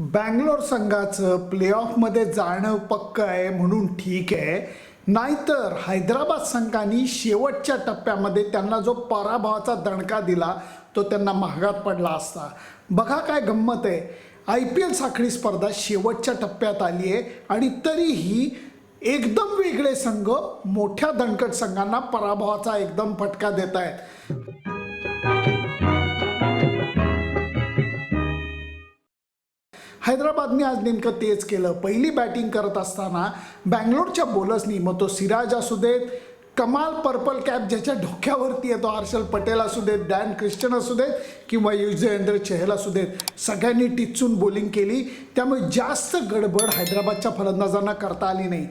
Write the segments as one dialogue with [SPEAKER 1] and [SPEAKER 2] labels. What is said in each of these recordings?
[SPEAKER 1] बँगलोर संघाचं प्लेऑफमध्ये जाणं पक्क आहे म्हणून ठीक आहे. नाहीतर हैदराबाद संघाने शेवटच्या टप्प्यामध्ये त्यांना जो पराभवाचा दणका दिला तो त्यांना महागात पडला असता. बघा काय गंमत आहे. आय पी एल साखळी स्पर्धा शेवटच्या टप्प्यात आली आहे आणि तरीही एकदम वेगळे संघ मोठ्या दणकट संघांना पराभवाचा एकदम फटका देत आहेत हैदराबादने आज नेमकं तेच केलं. पहिली बॅटिंग करत असताना बँगलोरच्या बॉलर्सनी मग तो सिराज असू देत कमाल पर्पल कॅप ज्याच्या डोक्यावरती येतो हर्षल पटेल असू देत डॅन क्रिस्टन असू देत किंवा युजवेंद्र चहल असू देत. सगळ्यांनी टिचून बॉलिंग केली. त्यामुळे जास्त गडबड हैदराबादच्या फलंदाजांना करता आली नाही.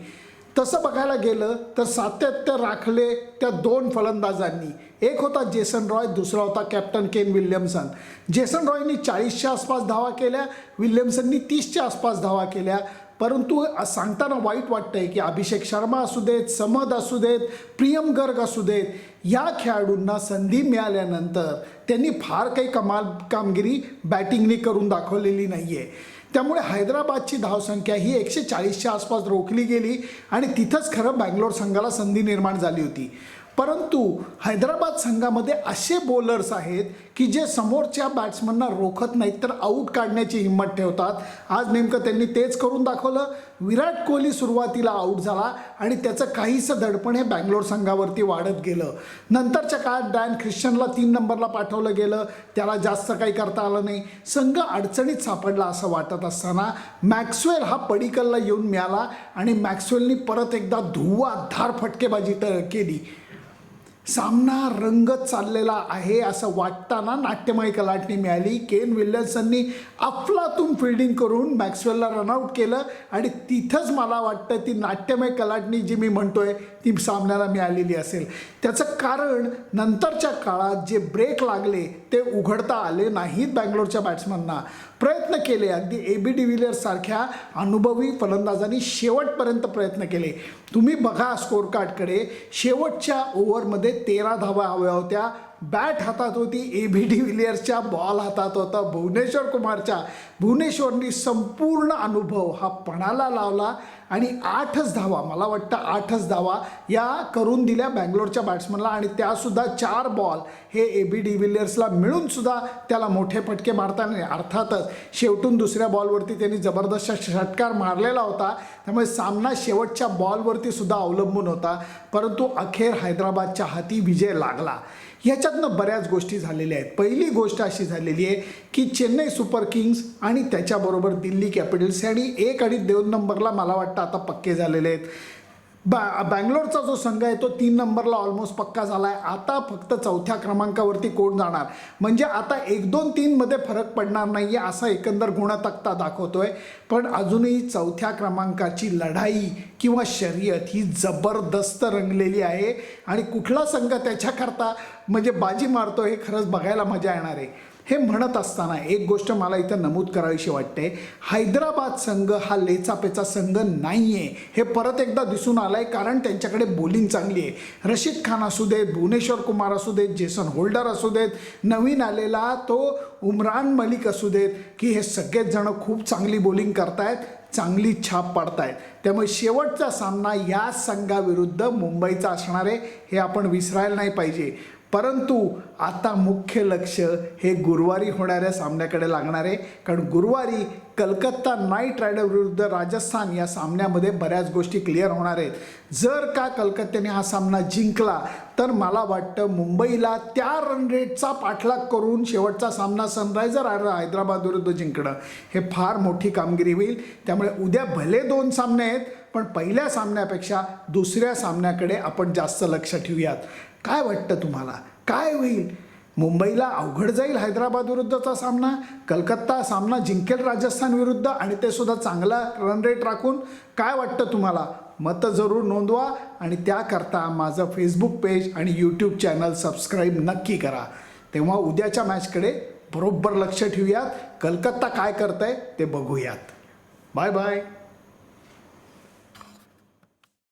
[SPEAKER 1] तसं बघायला गेलं तर सातत्य राखले त्या दोन फलंदाजांनी. एक होता जेसन रॉय दुसरा होता कॅप्टन केन विल्यमसन. जेसन रॉयनी चाळीसच्या आसपास धावा केल्या विल्यमसननी तीसच्या आसपास धावा केल्या. परंतु सांगताना वाईट वाटतंय की अभिषेक शर्मा असू देत समद असू देत प्रियम गर्ग असू देत या खेळाडूंना संधी मिळाल्यानंतर त्यांनी फार काही कमाल कामगिरी बॅटिंगने करून दाखवलेली नाही आहे त्यामुळे हैदराबादची धावसंख्या ही एकशे चाळीसच्या आसपास रोखली गेली आणि तिथंच खरं बँगलोर संघाला संधी निर्माण झाली होती. परंतु हैदराबाद संघामध्ये असे बॉलर्स आहेत की जे समोरच्या बॅट्समनना रोखत नाहीत तर आऊट काढण्याची हिंमत ठेवतात. आज नेमकं त्यांनी तेच करून दाखवलं. विराट कोहली सुरुवातीला आऊट झाला आणि त्याचं काहीसं दडपण हे बँगलोर संघावरती वाढत गेलं. नंतरच्या काळात डॅन ख्रिश्चनला तीन नंबरला पाठवलं गेलं. त्याला जास्त काही करता आलं नाही. संघ अडचणीत सापडला असं वाटत असताना मॅक्सवेल हा पडिकलला येऊन मिळाला आणि मॅक्सवेलनी परत एकदा धुवाधार फटकेबाजी केली. सामना रंगत चाललेला आहे असं वाटताना नाट्यमय कलाटणी मिळाली. केन विल्यम्सननी अफलातून फिल्डिंग करून मॅक्सवेलला रनआउट केलं आणि तिथंच मला वाटतं ती नाट्यमय कलाटणी जी मी म्हणतोय ती सामन्याला मिळालेली असेल. त्याचं कारण नंतरच्या काळात जे ब्रेक लागले ते उघडता आले नाहीत बँगलोरच्या बॅट्समनना प्रयत्न केले अगदी ए बी डिव्हिलियर्ससारख्या अनुभवी फलंदाजांनी शेवटपर्यंत प्रयत्न केले. तुम्ही बघा स्कोअर कार्डकडे शेवटच्या ओव्हरमध्ये तेरा धावा हव्या होत्या. बॅट हातात होती ए बी डिव्हिलियर्सच्या बॉल हातात होता भुवनेश्वर कुमारच्या. भुवनेश्वरनी संपूर्ण अनुभव हा पणाला लावला. आणि आठच धावा मला वाटतं आठच धावा या करून दिल्या बँगलोरच्या बॅट्समनला आणि त्यासुद्धा चार बॉल हे ए बी डिव्हिलियर्सला विलियर्सला मिळूनसुद्धा त्याला मोठे फटके मारताना अर्थातच शेवटून दुसऱ्या बॉलवरती त्यांनी जबरदस्त षटकार मारलेला होता. त्यामुळे सामना शेवटच्या बॉलवरती सुद्धा अवलंबून होता. परंतु अखेर हैदराबादच्या हाती विजय लागला. ह्याच्यातनं बऱ्याच गोष्टी झालेल्या आहेत. पहिली गोष्ट अशी झालेली आहे की चेन्नई सुपर किंग्स आणि त्याच्याबरोबर दिल्ली कॅपिटल्स आणि एक आणि दोन नंबरला मला वाटतं आता पक्के झालेले आहेत. बा बँगलोरचा जो संघ आहे तो तीन नंबरला ऑलमोस्ट पक्का झाला आहे आता फक्त चौथ्या क्रमांकावरती कोण जाणार? म्हणजे आता एक दोन तीनमध्ये फरक पडणार नाही आहे असा एकंदर गुणतक्ता दाखवतोय. पण अजूनही चौथ्या क्रमांकाची लढाई किंवा शर्यत ही जबरदस्त रंगलेली आहे. आणि कुठला संघ त्याच्याकरता म्हणजे बाजी मारतो हे खरंच बघायला मजा येणार आहे. हे म्हणत असताना एक गोष्ट मला इथं नमूद करावीशी वाटते. हैदराबाद संघ हा लेचापेचा संघ नाही आहे हे परत एकदा दिसून आलं आहे कारण त्यांच्याकडे बॉलिंग चांगली आहे. रशीद खान असू देत भुवनेश्वर कुमार असू देत जेसन होल्डर असू देत नवीन आलेला तो उमरान मलिक असू देत की हे सगळेच जण खूप चांगली बॉलिंग करतायत चांगली छाप पाडतायत. त्यामुळे शेवटचा सामना या संघाविरुद्ध मुंबईचा असणार आहे हे आपण विसरायला नाही पाहिजे. परंतु आता मुख्य लक्ष हे गुरुवारी होणाऱ्या सामन्याकडे लागणार आहे. कारण गुरुवारी कलकत्ता नाईट रायडर विरुद्ध राजस्थान या सामन्यामध्ये बऱ्याच गोष्टी क्लिअर होणार आहेत. जर का कलकत्त्याने हा सामना जिंकला तर मला वाटतं मुंबईला त्या रन रेटचा पाठलाग करून शेवटचा सामना सनरायझर हैदराबाद विरुद्ध जिंकणं हे फार मोठी कामगिरी होईल. त्यामुळे उद्या भले दोन सामने आहेत पण पहिल्या सामन्यापेक्षा दुसऱ्या सामन्याकडे आपण जास्त लक्ष ठेवूयात. काय वाटतं तुम्हाला? काय होईल? मुंबईला अवघड जाईल हैदराबाद विरुद्धचा सामना? कलकत्ता सामना जिंकेल राजस्थान विरुद्ध आणि ते सुद्धा चांगला रन रेट राखून? काय वाटतं तुम्हाला? मतं जरूर नोंदवा आणि त्याकरता माझं फेसबुक पेज आणि यूट्यूब चॅनल सबस्क्राईब नक्की करा. तेव्हा उद्याच्या मॅचकडे बरोबर लक्ष ठेवूयात. कलकत्ता काय करतंय ते बघूयात. Bye bye